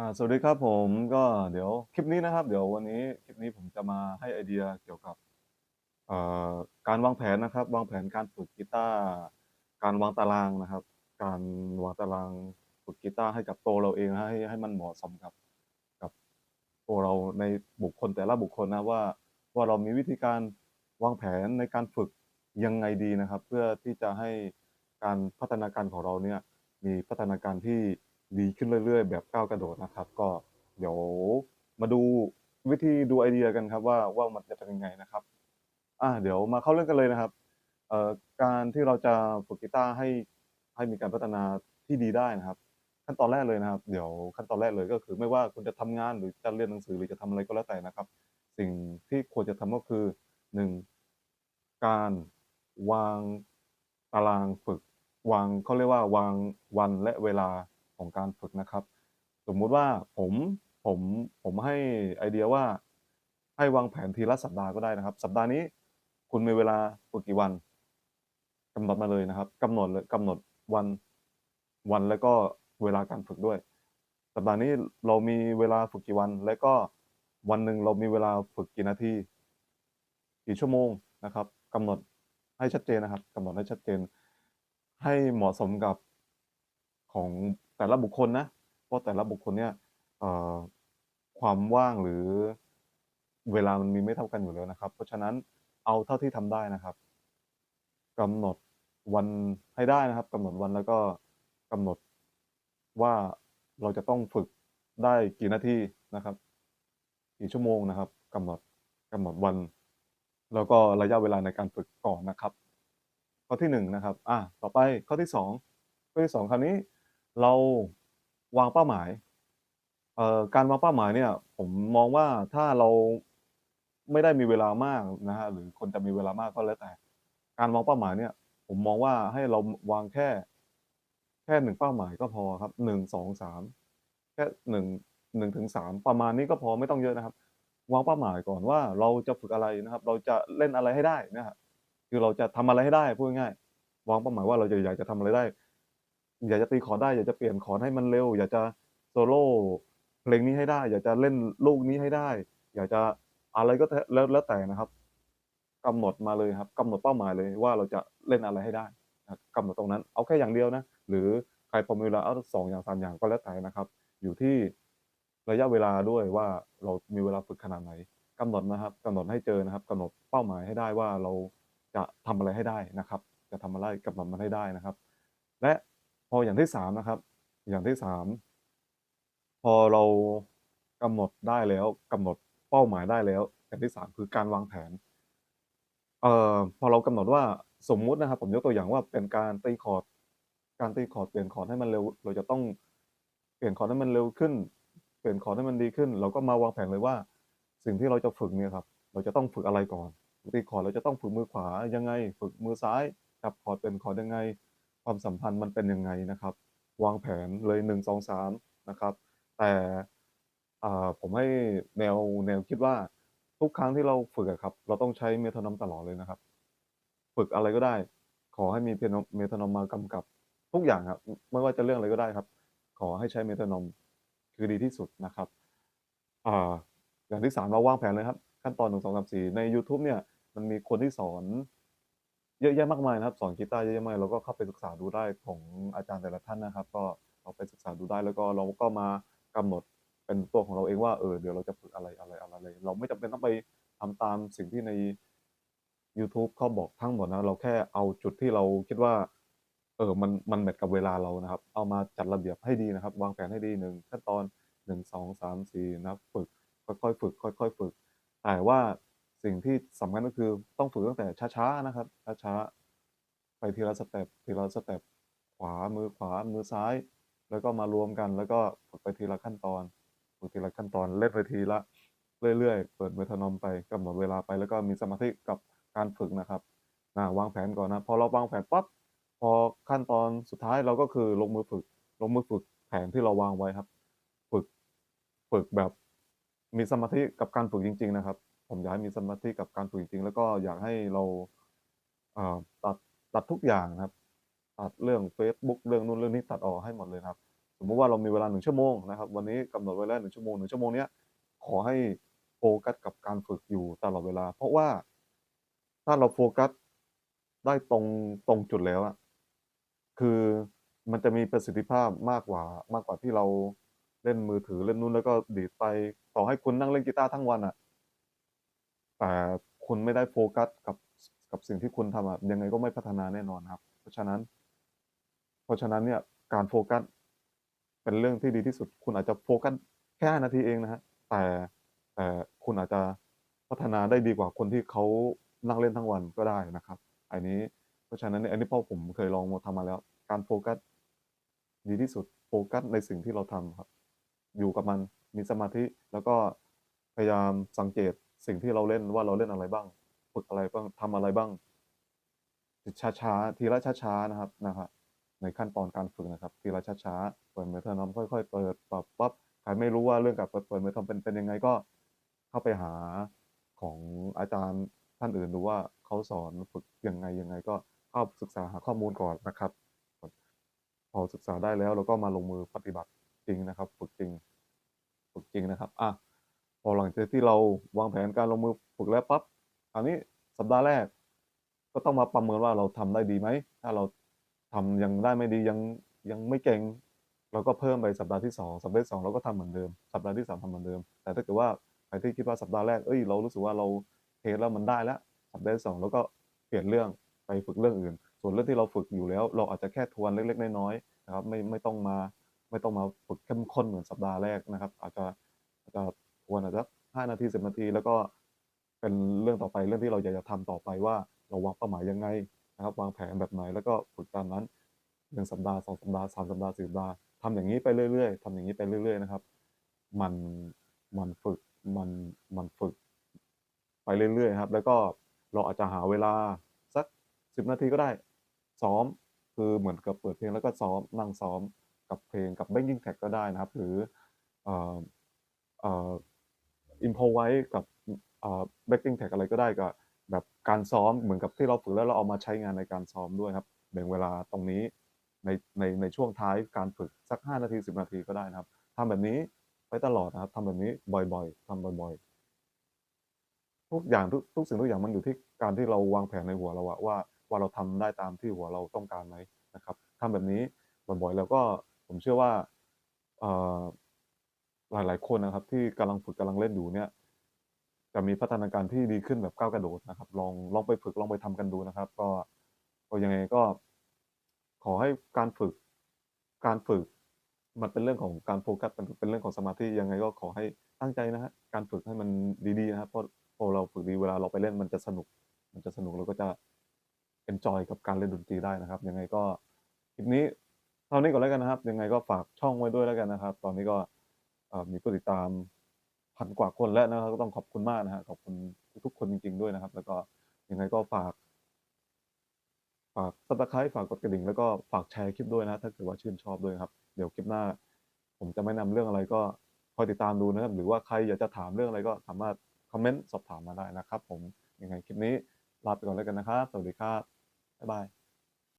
อ่าสวัสดีครับผมก็เดี๋ยวคลิปนี้นะครับ เดี๋ยววันนี้คลิปนี้ผมจะมาให้ไอเดียเกี่ยวกับเอ่อการวางแผนนะครับ วางแผนการฝึกกีตาร์การวางตารางนะครับ การวางตารางฝึกกีตาร์ให้กับตัวเราเองให้ให้มันเหมาะสมกับกับตัวเราในบุคคลแต่ละบุคคลนะว่าว่าเรามีวิธีการวางแผนในการฝึกยังไงดีนะครับ เพื่อที่จะให้การพัฒนาการของเราเนี่ยมีพัฒนาการที่ ดีขึ้นเรื่อยๆ แบบก้าวกระโดดนะครับ ก็เดี๋ยวมาดูวิธีดูไอเดียกันครับว่าว่ามันจะเป็นยังไงนะครับ อ่าเดี๋ยวมาเข้าเรื่องกันเลยนะครับเอ่อการที่เราจะฝึกกีตาร์ให้ให้มีการพัฒนาที่ดีได้นะครับ ขั้นตอนแรกเลยนะครับ เดี๋ยวขั้นตอนแรกเลยก็คือ ไม่ว่าคุณจะทำงานหรือจะเรียนหนังสือหรือจะทำอะไรก็แล้วแต่นะครับ สิ่งที่ควรจะทำก็คือหนึ่งการวางตารางฝึก วางเขาเรียกว่าวางวันและเวลา ของการฝึกนะครับ สมมุติว่าผมผมผมให้ไอเดียว่าให้วางแผนทีละสัปดาห์ก็ได้นะครับ สัปดาห์นี้คุณมีเวลาฝึกกี่วันกำหนดมาเลยนะครับกำหนดเลยกำหนดวันวันแล้วก็เวลาการฝึกด้วย สัปดาห์นี้เรามีเวลาฝึกกี่วัน และก็วันหนึ่งเรามีเวลาฝึกกี่นาทีกี่ชั่วโมงนะครับกำหนดให้ชัดเจนนะครับกำหนดให้ชัดเจน ให้เหมาะสมกับของ แต่ละบุคคลนะเพราะแต่ละบุคคลเนี่ยความว่างหรือเวลามันมีไม่เท่ากันอยู่แล้วนะครับ เพราะฉะนั้นเอาเท่าที่ทำได้นะครับกำหนดวันให้ได้นะครับกำหนดวันแล้วก็กำหนดว่าเราจะต้องฝึกได้กี่นาทีนะครับ กี่ชั่วโมงนะครับกำหนดกำหนดวัน แล้วก็ระยะเวลาในการฝึกก่อนนะครับ ข้อที่หนึ่งนะครับอะต่อไปข้อที่สองข้อที่สองคราวนี้ เราวางเป้าหมาย เอ่อ การวางเป้าหมายเนี่ย ผมมองว่า ถ้าเราไม่ได้มีเวลามากนะฮะหรือคนจะมีเวลามากก็แล้วแต่ การวางเป้าหมายเนี่ย ผมมองว่า ให้เราวางแค่ แค่หนึ่งเป้าหมายก็พอครับหนึ่งสองสามแค่หนึ่งหนึ่งถึงสามประมาณนี้ก็พอ ไม่ต้องเยอะนะครับ วางเป้าหมายก่อนว่า เราจะฝึกอะไรนะครับ เราจะเล่นอะไรให้ได้นะครับ คือเราจะทำอะไรให้ได้ พูดง่าย ๆ วางเป้าหมายว่า เราจะ อยากจะทำอะไรได้ อยากจะตีคอร์ดได้ อยากจะเปลี่ยนคอร์ดให้มันเร็ว อยากจะโซโล่เพลงนี้ให้ได้ อยากจะเล่นลูกนี้ให้ได้ อยากจะอะไรก็แล้วแล้วแต่นะครับกำหนดมาเลยครับกำหนดเป้าหมายเลยว่าเราจะเล่นอะไรให้ได้นะกำหนดตรงนั้น เอาแค่อย่างเดียวนะ หรือใครพอมีเวลาเอาสองอย่างสามอย่างก็แล้วแต่นะครับ อยู่ที่ระยะเวลาด้วยว่าเรามีเวลาฝึกขนาดไหนกำหนดนะครับกำหนดให้เจอนะครับกำหนดเป้าหมายให้ได้ว่าเราจะทำอะไรให้ได้นะครับ จะทำอะไรกำหนดมันให้ได้นะครับ และ พออย่างที่สามนะครับ อย่างที่สามพอเรากำหนดได้แล้วกำหนดเป้าหมายได้แล้ว อย่างที่สามคือการวางแผนเอ่อพอเรากำหนดว่าสมมุตินะครับ ผมยกตัวอย่างว่าเป็นการตีคอร์ดการตีคอร์ดเปลี่ยนคอร์ดให้มันเร็ว เราจะต้องเปลี่ยนคอร์ดให้มันเร็วขึ้น เปลี่ยนคอร์ดให้มันดีขึ้น เราก็มาวางแผนเลยว่า สิ่งที่เราจะฝึกเนี่ยครับ เราจะต้องฝึกอะไรก่อนตีคอร์ดเราจะต้องฝึกมือขวายังไง ฝึกมือซ้ายจับคอร์ดเป็นคอร์ดยังไง ความสัมพันธ์มันเป็นยังไงนะครับ วางแผนเลยหนึ่งสองสามนะครับ แต่อ่าผมให้แนวแนวคิดว่าทุกครั้งที่เราฝึกอะครับ เราต้องใช้เมทรนอมตลอดเลยนะครับ ฝึกอะไรก็ได้ ขอให้มีเมทรนอมมากำกับ ทุกอย่างครับไม่ว่าจะเรื่องอะไรก็ได้ครับ ขอให้ใช้เมทรนอมคือดีที่สุดนะครับอ่าอย่างที่สามเราวางแผนเลยครับ ขั้นตอนหนึ่งสองสามสี่ใน YouTube เนี่ยมันมีคนที่สอน เยอะแยะมากมายนะครับสอนกีตาร์เยอะแยะมากเราก็เข้าไปศึกษาดูได้ของอาจารย์แต่ละท่านนะครับ ก็เราไปศึกษาดูได้แล้วก็เราก็มากำหนดเป็นตัวของเราเองว่าเออเดี๋ยวเราจะฝึกอะไรอะไรอะไร เราไม่จำเป็นต้องไปทำตามสิ่งที่ใน YouTube เขาบอกทั้งหมดนะเราแค่เอาจุดที่เราคิดว่า เออมันมันแมทกับเวลาเรานะครับ เอามาจัดระเบียบให้ดีนะครับ วางแผนให้ดีหนึ่งขั้นตอนหนึ่งสองสามสี่นะครับฝึก ค่อยๆฝึก ค่อย ๆ ฝึก แต่ว่า สิ่งที่สำคัญก็คือต้องฝึกตั้งแต่ช้าๆนะครับ ช้าๆ ไปทีละสเต็ปทีละสเต็ปขวามือขวามือซ้าย แล้วก็มารวมกันแล้วก็ฝึกไปทีละขั้นตอนฝึกทีละขั้นตอนเล่นไปทีละ เรื่อยๆ เปิดเมทรนอมไปกำหนดเวลาไป แล้วก็มีสมาธิกับการฝึกนะครับนะวางแผนก่อนนะ พอเราวางแผนปั๊บพอขั้นตอนสุดท้ายเราก็คือลงมือฝึก ลงมือฝึกแผนที่เราวางไว้ครับ ฝึกฝึกแบบมีสมาธิกับการฝึกจริง ๆ นะครับ ผมอยากให้มีสมาธิกับการฝึกจริงๆ แล้วก็อยากให้เราอ่าตัดตัดทุกอย่างนะครับ ตัดเรื่องเฟซบุ๊กเรื่องนู้นเรื่องนี้ตัดออกให้หมดเลยครับ สมมุติว่าเรามีเวลา1ชั่วโมงนะครับ วันนี้กำหนดไว้แล้ว1ชั่วโมง1ชั่วโมงเนี้ยขอให้โฟกัสกับการฝึกอยู่ตลอดเวลา เพราะว่าถ้าเราโฟกัสได้ตรงตรงจุดแล้วอะคือมันจะมีประสิทธิภาพมากกว่ามากกว่าที่เราเล่นมือถือเล่นนู่นแล้วก็ดีดไปต่อให้คุณนั่งเล่นกีตาร์ทั้งวันอะ แต่คุณไม่ได้โฟกัสกับกับสิ่งที่คุณทำอะยังไงก็ไม่พัฒนาแน่นอนครับ เพราะฉะนั้น เพราะฉะนั้นเนี่ยการโฟกัสเป็นเรื่องที่ดีที่สุด คุณอาจจะโฟกัสแค่นาทีเองนะครับแต่แต่คุณอาจจะพัฒนาได้ดีกว่าคนที่เขานั่งเล่นทั้งวันก็ได้นะครับ อันนี้เพราะฉะนั้นเนี่ยอันนี้พราะผมเคยลองมาทำมาแล้ว การโฟกัสดีที่สุดโฟกัสในสิ่งที่เราทำครับ อยู่กับมันมีสมาธิแล้วก็พยายามสังเกต สิ่งที่เราเล่นว่าเราเล่นอะไรบ้างฝึกอะไรบ้างทำอะไรบ้างช้าๆทีละช้าๆนะครับนะครับในขั้นตอนการฝึกนะครับ ทีละช้าๆเปิด Metronome ค่อยๆ เปิดปรับปั๊บใครไม่รู้ว่าเรื่องการเปิดเปิด Metronome เป็นเป็นยังไงก็เข้าไปหาของอาจารย์ท่านอื่นดูว่าเขาสอนฝึกยังไงยังไง ก็เข้าศึกษาหาข้อมูลก่อนนะครับ พอศึกษาได้แล้วเราก็มาลงมือปฏิบัติจริงนะครับ ฝึกจริง ฝึกจริงนะครับอา พอหลังจากที่เราวางแผนการลงมือฝึกแล้วปั๊บคราวนี้สัปดาห์แรก ก็ต้องมาประเมินว่าเราทำได้ดีไหม ถ้าเราทำยังได้ไม่ดียังยังไม่เก่ง เราก็เพิ่มไปสัปดาห์ที่ 2 สัปดาห์ที่2เราก็ทำเหมือนเดิม สัปดาห์ที่3ทำเหมือนเดิม แต่ถ้าเกิดว่าใครที่คิดว่าสัปดาห์แรกเฮ้ยเรารู้สึกว่าเราเทสแล้วมันได้แล้ว สัปดาห์ที่2เราก็เปลี่ยนเรื่องไปฝึกเรื่องอื่น ส่วนเรื่องที่เราฝึกอยู่แล้ว เราอาจจะแค่ทวนเล็กๆน้อยๆนะครับไม่ไม่ต้องมาไม่ต้องมาฝึกเข้มข้นเหมือนสัปดาห์แรกนะครับ อาจจะอาจจะ ทวนอาจจะสัก5นาที10นาที แล้วก็เป็นเรื่องต่อไปเรื่องที่เราอยากจะทำต่อไปว่าเราวางเป้าหมายยังไงนะครับ วางแผนแบบไหนแล้วก็ฝึกตามนั้น1สัปดาห์2สัปดาห์3สัปดาห์4สัปดาห์ทำอย่างงี้ไปเรื่อยๆทำอย่างงี้ไปเรื่อย ๆ นะครับ มันมันฝึกมันมันฝึกไปเรื่อยๆครับ แล้วก็เราอาจจะหาเวลาสัก10นาทีก็ได้ซ้อมคือเหมือนกับเปิดเพลงแล้วก็ซ้อมนั่งซ้อมกับเพลงกับ backing track ก็ได้นะครับ หรือเอ่อเอ่อ improvise กับอเอ่อ backing track อะไรก็ได้กับแบบการซ้อมเหมือนกับที่เราฝึกแล้วเราเอามาใช้งานในการซ้อมด้วยครับแบ่งเวลาตรงนี้ในในในช่วงท้ายการฝึกสัก 5 นาที 10 นาทีก็ได้นะครับทำแบบนี้ไว้ตลอดนะครับทำแบบนี้บ่อยๆทำบ่อยๆ ทุกอย่างทุกทุกสิ่งทุกอย่างมันอยู่ที่การที่เราวางแผนในหัวเราว่าว่าเราทำได้ตามที่หัวเราต้องการไหมนะครับทำแบบนี้บ่อยๆแล้วก็ผมเชื่อว่าเอ่อ หลาย ๆ คนนะครับ ที่กำลังฝึกกำลังเล่นอยู่เนี่ย จะมีพัฒนาการที่ดีขึ้นแบบก้าวกระโดดนะครับ ลองลองไปฝึกลองไปทำกันดูนะครับ ก็ก็ยังไงก็ ขอให้การฝึกการฝึก มันเป็นเรื่องของการโฟกัสเป็นเป็นเรื่องของสมาธิยังไงก็ขอให้ตั้งใจนะครับการฝึกให้มันดีๆนะครับเพราะพอเราฝึกดีเวลาเราไปเล่นมันจะสนุก มันจะสนุกเราก็จะเอนจอยกับการเล่นดนตรีได้นะครับ ยังไงก็คลิปนี้เท่านี้ก่อนแล้วกันนะครับ ยังไงก็ฝากช่องไว้ด้วยแล้วกันนะครับ ตอนนี้ก็ มีผู้ติดตาม1,000กว่าคนแล้วนะครับก็ต้องขอบคุณมากนะครับขอบคุณทุกๆคนจริง ๆด้วยนะครับ แล้วก็ยังไงก็ฝาก ฝาก Subscribe ฝากกดกระดิ่งแล้วก็ฝากแชร์คลิปด้วยนะ ถ้าเกิดว่าชื่นชอบด้วยครับ เดี๋ยวคลิปหน้า ผมจะไม่นำเรื่องอะไรก็คอยติดตามดูนะครับ หรือว่าใครอยากจะถามเรื่องอะไรก็สามารถคอมเมนต์สอบถามมาได้นะครับ ผมยังไงคลิปนี้ลาไปก่อนแล้วกันนะครับ สวัสดีครับบ๊ายบาย